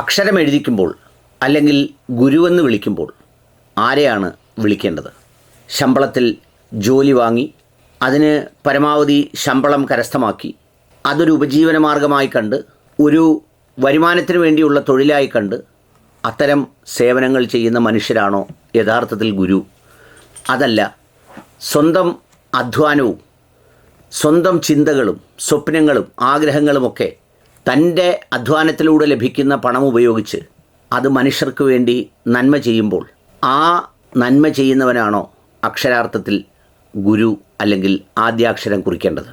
അക്ഷരം എഴുതിക്കുമ്പോൾ അല്ലെങ്കിൽ ഗുരുവെന്ന് വിളിക്കുമ്പോൾ ആരെയാണ് വിളിക്കേണ്ടത്? ശമ്പളത്തിൽ ജോലി വാങ്ങി അതിന് പരമാവധി ശമ്പളം കരസ്ഥമാക്കി അതൊരു ഉപജീവന മാർഗമായി കണ്ട് ഒരു വരുമാനത്തിന് വേണ്ടിയുള്ള തൊഴിലായി കണ്ട് അത്തരം സേവനങ്ങൾ ചെയ്യുന്ന മനുഷ്യരാണോ യഥാർത്ഥത്തിൽ ഗുരു? അതല്ല സ്വന്തം അധ്വാനവും സ്വന്തം ചിന്തകളും സ്വപ്നങ്ങളും ആഗ്രഹങ്ങളുമൊക്കെ തന്റെ അധ്വാനത്തിലൂടെ ലഭിക്കുന്ന പണം ഉപയോഗിച്ച് അത് മനുഷ്യർക്ക് വേണ്ടി നന്മ ചെയ്യുമ്പോൾ ആ നന്മ ചെയ്യുന്നവനാണോ അക്ഷരാർത്ഥത്തിൽ ഗുരു അല്ലെങ്കിൽ ആദ്യാക്ഷരം കുറിക്കേണ്ടത്?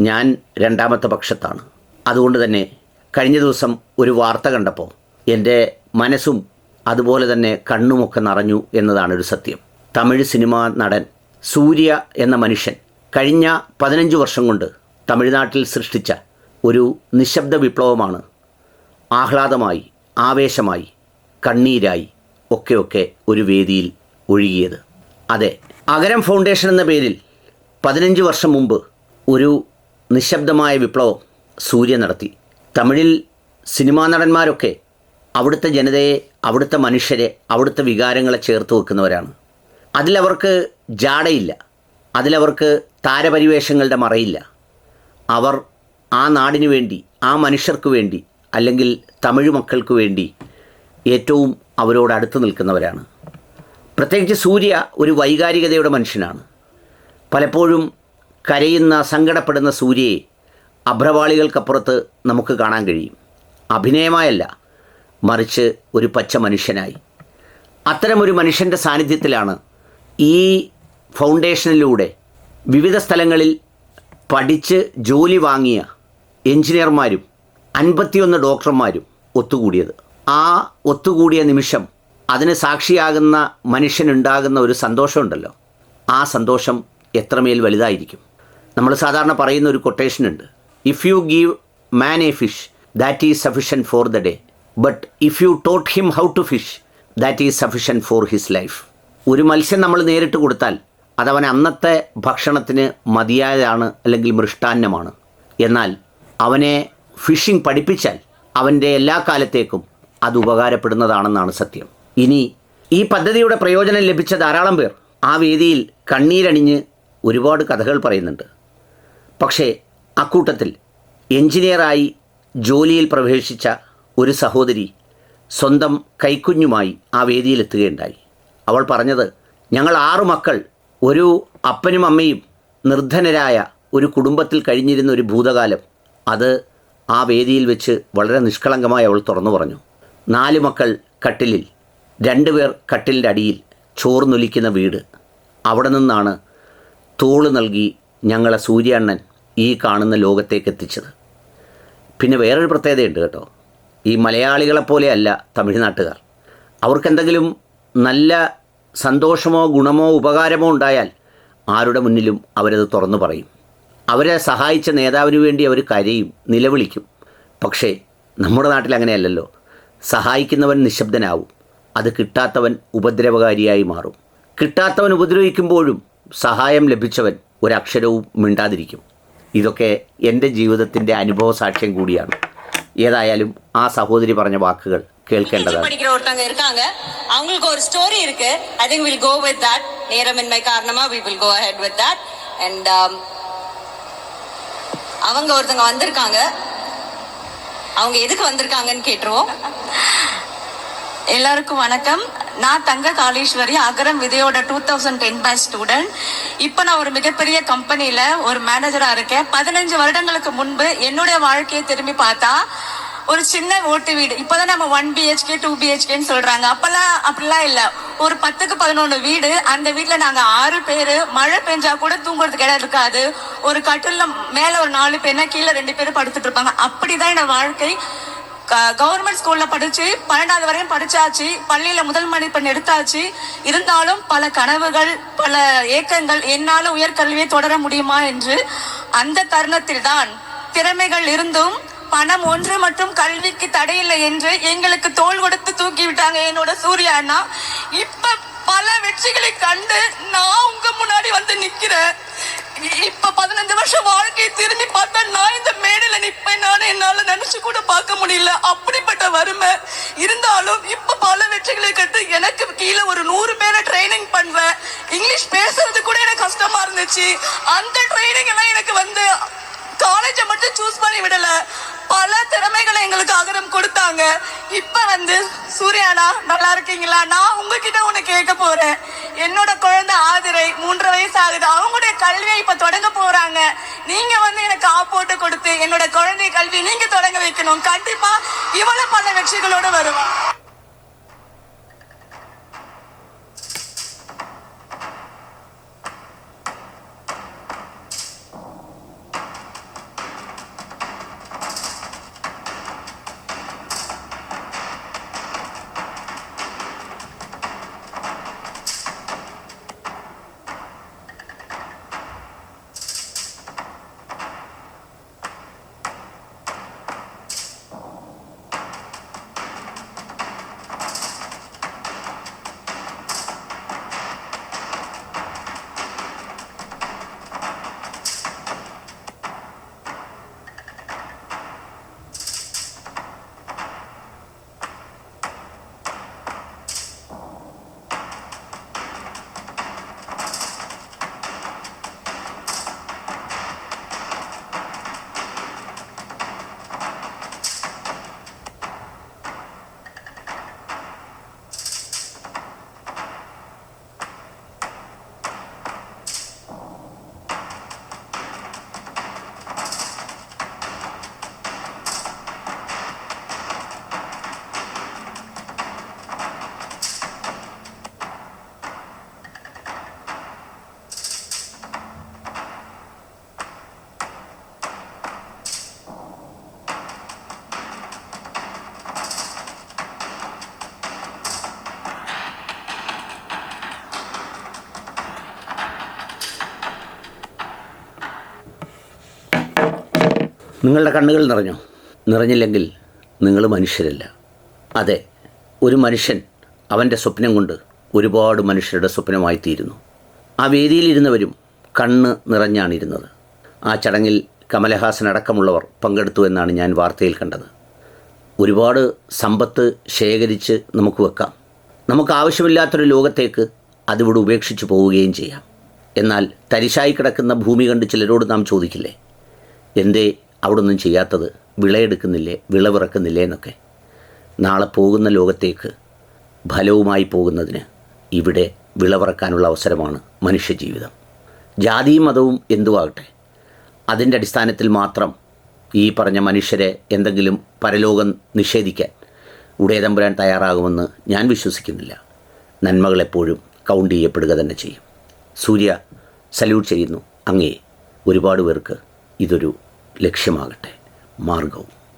ഞാൻ രണ്ടാമത്തെ പക്ഷത്താണ്. അതുകൊണ്ട് തന്നെ കഴിഞ്ഞ ദിവസം ഒരു വാർത്ത കണ്ടപ്പോൾ എന്റെ മനസ്സും അതുപോലെ തന്നെ കണ്ണുമൊക്കെ നിറഞ്ഞു എന്നതാണ് ഒരു സത്യം. തമിഴ് സിനിമാ നടൻ സൂര്യ എന്ന മനുഷ്യൻ കഴിഞ്ഞ പതിനഞ്ച് വർഷം കൊണ്ട് തമിഴ്നാട്ടിൽ സൃഷ്ടിച്ച ഒരു നിശബ്ദ വിപ്ലവമാണ്. ആഹ്ലാദമായി ആവേശമായി കണ്ണീരായി ഒക്കെയൊക്കെ ഒരു വേദിയിൽ ഒഴുകിയത്. അതെ അഗരം ഫൗണ്ടേഷൻ എന്ന പേരിൽ പതിനഞ്ച് വർഷം മുമ്പ് ഒരു നിശബ്ദമായ വിപ്ലവം സൂര്യ നടത്തി. തമിഴിൽ സിനിമാ നടന്മാരൊക്കെ അവിടുത്തെ ജനതയെ അവിടുത്തെ മനുഷ്യരെ അവിടുത്തെ വികാരങ്ങളെ ചേർത്ത് വെക്കുന്നവരാണ്. അതിലവർക്ക് ജാടയില്ല. അതിലവർക്ക് താരപരിവേഷങ്ങളുടെ മറയില്ല. അവർ ആ നാടിനു വേണ്ടി ആ മനുഷ്യർക്ക് വേണ്ടി അല്ലെങ്കിൽ തമിഴ് മക്കൾക്ക് വേണ്ടി ഏറ്റവും അവരോട് അടുത്ത് നിൽക്കുന്നവരാണ്. പ്രത്യേകിച്ച് സൂര്യ ഒരു വൈകാരികതയുടെ മനുഷ്യനാണ്. പലപ്പോഴും കരയുന്ന സങ്കടപ്പെടുന്ന സൂര്യയെ അഭ്രവാളികൾക്കപ്പുറത്ത് നമുക്ക് കാണാൻ കഴിയും. അഭിനയമായല്ല മറിച്ച് ഒരു പച്ച മനുഷ്യനായി. അത്തരമൊരു മനുഷ്യന്റെ സാന്നിധ്യത്തിലാണ് ഈ ഫൗണ്ടേഷനിലൂടെ വിവിധ സ്ഥലങ്ങളിൽ പഠിച്ച് ജോലി വാങ്ങിയ എഞ്ചിനീയർമാരും അൻപത്തിയൊന്ന് ഡോക്ടർമാരും ഒത്തുകൂടിയത്. ആ ഒത്തുകൂടിയ നിമിഷം അതിന് സാക്ഷിയാകുന്ന മനുഷ്യനുണ്ടാകുന്ന ഒരു സന്തോഷമുണ്ടല്ലോ. ആ സന്തോഷം എത്രമേൽ വലുതായിരിക്കും? നമ്മൾ സാധാരണ പറയുന്ന ഒരു കൊട്ടേഷൻ ഉണ്ട്. If you give man a fish that is sufficient for the day but if you taught him how to fish that is sufficient for his life ഒരു മത്സ്യം നമ്മൾ നേരിട്ട് കൊടുത്താൽ അതവൻ അന്നത്തെ ഭക്ഷണത്തിന് മതിയായതാണ് അല്ലെങ്കിൽ മൃഷ്ടാന്നമാണ്. എന്നാൽ അവനെ ഫിഷിംഗ് പഠിപ്പിച്ചാൽ അവന്റെ എല്ലാ കാലത്തേക്കും അത് ഉപകാരപ്പെടുന്നതാണെന്നാണ് സത്യം. ഇനി ഈ പദ്ധതിയുടെ പ്രയോജനം ലഭിച്ച ധാരാളം പേർ ആ വേദിയിൽ കണ്ണീരണിഞ്ഞ് ഒരുപാട് കഥകൾ പറയുന്നുണ്ട്. പക്ഷേ അക്കൂട്ടത്തിൽ എഞ്ചിനീയറായി ജോലിയിൽ പ്രവേശിച്ച ഒരു സഹോദരി സ്വന്തം കൈക്കുഞ്ഞുമായി ആ വേദിയിലെത്തുകയുണ്ടായി അവൾ പറഞ്ഞത് ഞങ്ങൾ ആറു മക്കൾ ഒരു അപ്പനും അമ്മയും നിർധനരായ ഒരു കുടുംബത്തിൽ കഴിഞ്ഞിരുന്ന ഒരു ഭൂതകാലം. അത് ആ വേദിയിൽ വെച്ച് വളരെ നിഷ്കളങ്കമായി അവൾ തുറന്നു പറഞ്ഞു. നാല് മക്കൾ കട്ടിലിൽ രണ്ടുപേർ കട്ടിലിന്റെ അടിയിൽ ചോർന്നൊലിക്കുന്ന വീട്. അവിടെ നിന്നാണ് തോൾ നൽകി ഞങ്ങളെ സൂര്യാണ്ണൻ ഈ കാണുന്ന ലോകത്തേക്ക് എത്തിച്ചത്. പിന്നെ വേറൊരു പ്രത്യേകതയുണ്ട് കേട്ടോ. ഈ മലയാളികളെപ്പോലെയല്ല തമിഴ്നാട്ടുകാർ. അവർക്കെന്തെങ്കിലും നല്ല സന്തോഷമോ ഗുണമോ ഉപകാരമോ ഉണ്ടായാൽ ആരുടെ മുന്നിലും അവരത് തുറന്നു പറയും. അവരെ സഹായിച്ച നേതാവിന് വേണ്ടി അവർ കരയും നിലവിളിക്കും പക്ഷേ നമ്മുടെ നാട്ടിൽ അങ്ങനെയല്ലല്ലോ സഹായിക്കുന്നവൻ നിശബ്ദനാവും അത് കിട്ടാത്തവൻ ഉപദ്രവകാരിയായി മാറും കിട്ടാത്തവൻ ഉപദ്രവിക്കുമ്പോഴും സഹായം ലഭിച്ചവൻ ഒരക്ഷരവും മിണ്ടാതിരിക്കും ഇതൊക്കെ എൻ്റെ ജീവിതത്തിൻ്റെ അനുഭവ സാക്ഷ്യം കൂടിയാണ് ഏതായാലും ആ സഹോദരി പറഞ്ഞ വാക്കുകൾ കേൾക്കേണ്ടതാണ് படிக்கிற ஒருத்தவங்க இருக்காங்க அவங்களுக்கு ஒரு ஸ்டோரி இருக்கு I think will go with that நேரமின்மை காரணமா we will go ahead with that and um, அவங்க ஒருத்தவங்க வந்திருக்காங்க. அவங்க எதுக்கு வந்திருக்காங்கன்னு கேட்டுருவோம். எல்லாருக்கும் வணக்கம். நான் தங்க Kaleeswari Agaram விதையோட two thousand ten base student இப்போ நான் ஒரு மிகப்பெரிய கம்பெனியில ஒரு மேனேஜரா இருக்கேன். பதினஞ்சு வருடங்களுக்கு முன்பு என்னுடைய வாழ்க்கையை திரும்பி பார்த்தா ஒரு சின்ன ஓட்டு வீடு. இப்போதான் நம்ம ஒன் பிஹெச்கே டூ பிஹெச்கேன்னு சொல்றாங்க. அப்பெல்லாம் அப்படிலாம் இல்ல. ஒரு பத்துக்கு பதினொன்று வீடு. அந்த வீட்டுல நாங்க ஆறு பேரு. மழை பெஞ்சா கூட தூங்குறதுக்கு இடம் இருக்காது. ஒரு கட்டில மேல ஒரு நாலு பேர்னா கீழே ரெண்டு பேரும் படுத்துட்டு இருப்பாங்க. அப்படிதான் என்னோட வாழ்க்கை. கவர்மெண்ட் ஸ்கூல்ல படிச்சு பன்னெண்டாவது வரையும் படிச்சாச்சு. பள்ளியில முதல் மதிப்பெண் எடுத்தாச்சு. இருந்தாலும் பல கனவுகள் பல ஏக்கங்கள் என்னால உயர்கல்வியை தொடர முடியுமா என்று அந்த தருணத்தில் தான் திறமைகள் இருந்தும் பணம் ஒன்று மற்றும் கல்விக்கு தடையில்லை என்று எங்களுக்கு தோள் கொடுத்து தூக்கி விட்டாங்க என்னோட சூர்யா அண்ணா. இப்ப பல வெற்றிகளை கண்டு நான் உங்க முன்னாடி வந்து நிக்கிறேன். இப்ப பதினஞ்சு வருஷம் வாழ்க்கையை திரும்பி பார்த்தா நான் இந்த மேடையில நிப்பேன். நானும் என்னால நினைச்சு கூட பார்க்க முடியல. அப்படிப்பட்ட வறுமை. இருந்தாலும் இப்ப பல வெற்றிகளை கட்டு எனக்கு கீழே ஒரு நூறு பேரை ட்ரைனிங் பண்றேன். இங்கிலீஷ் பேசுறது கூட எனக்கு கஷ்டமா இருந்துச்சு. அந்த ட்ரைனிங் எல்லாம் எனக்கு வந்து காலேஜை மட்டும் சூஸ் பண்ணி விடல. பல திறமைகளை எங்களுக்கு அகரம் கொடுத்தாங்க. இப்ப வந்து சூர்யானா நல்லா இருக்கீங்களா? நான் உங்ககிட்ட ஒண்ணு கேட்க போறேன். என்னோட குழந்தை ஆதிரை மூன்று வயசு ஆகுது அவங்களுடைய கல்வியை இப்ப தொடங்க போறாங்க. நீங்க வந்து எனக்கு ஆப்போட்டு கொடுத்து என்னோட குழந்தை கல்வி நீங்க தொடங்க வைக்கணும். கண்டிப்பா இவ்வளவு பல வெற்றிகளோட வருவான் നിങ്ങളുടെ കണ്ണുകൾ നിറഞ്ഞോ? നിറഞ്ഞില്ലെങ്കിൽ നിങ്ങൾ മനുഷ്യരല്ല. അതെ ഒരു മനുഷ്യൻ അവന്റെ സ്വപ്നം കൊണ്ട് ഒരുപാട് മനുഷ്യരുടെ സ്വപ്നമായി തീരുന്നു ആ വേദിയിലിരുന്നവരും കണ്ണ് നിറഞ്ഞാണ് ഇരുന്നത് ആ ചടങ്ങിൽ കമലഹാസൻ അടക്കമുള്ളവർ പങ്കെടുത്തു എന്നാണ് ഞാൻ വാർത്തയിൽ കണ്ടത്. ഒരുപാട് സമ്പത്ത് ശേഖരിച്ച് നമുക്ക് വെക്കാം. നമുക്ക് ആവശ്യമില്ലാത്തൊരു ലോകത്തേക്ക് അതിവിടെ ഉപേക്ഷിച്ച് പോവുകയും ചെയ്യാം. എന്നാൽ തരിശായി കിടക്കുന്ന ഭൂമി കണ്ട് ചിലരോട് നാം ചോദിക്കില്ലേ? എന്തേ അവിടെ ഒന്നും ചെയ്യാത്തത് വിളയെടുക്കുന്നില്ലേ വിളവിറക്കുന്നില്ലേ എന്നൊക്കെ. നാളെ പോകുന്ന ലോകത്തേക്ക് ഫലവുമായി പോകുന്നതിന് ഇവിടെ വിളവിറക്കാനുള്ള അവസരമാണ് മനുഷ്യജീവിതം. ജാതിയും മതവും എന്തുവാകട്ടെ അതിന്റെ അടിസ്ഥാനത്തിൽ മാത്രം ഈ പറഞ്ഞ മനുഷ്യരെ എന്തെങ്കിലും പരലോകം നിഷേധിക്കാൻ ഉടയതമ്പുരാൻ തയ്യാറാകുമെന്ന് ഞാൻ വിശ്വസിക്കുന്നില്ല. നന്മകളെപ്പോഴും കൗണ്ട് ചെയ്യപ്പെടുക തന്നെ ചെയ്യും. സൂര്യ സല്യൂട്ട് ചെയ്യുന്നു അങ്ങേ. ഒരുപാട് പേർക്ക് ഇതൊരു ലക്ഷ്യമാകട്ടെ. മാർഗവും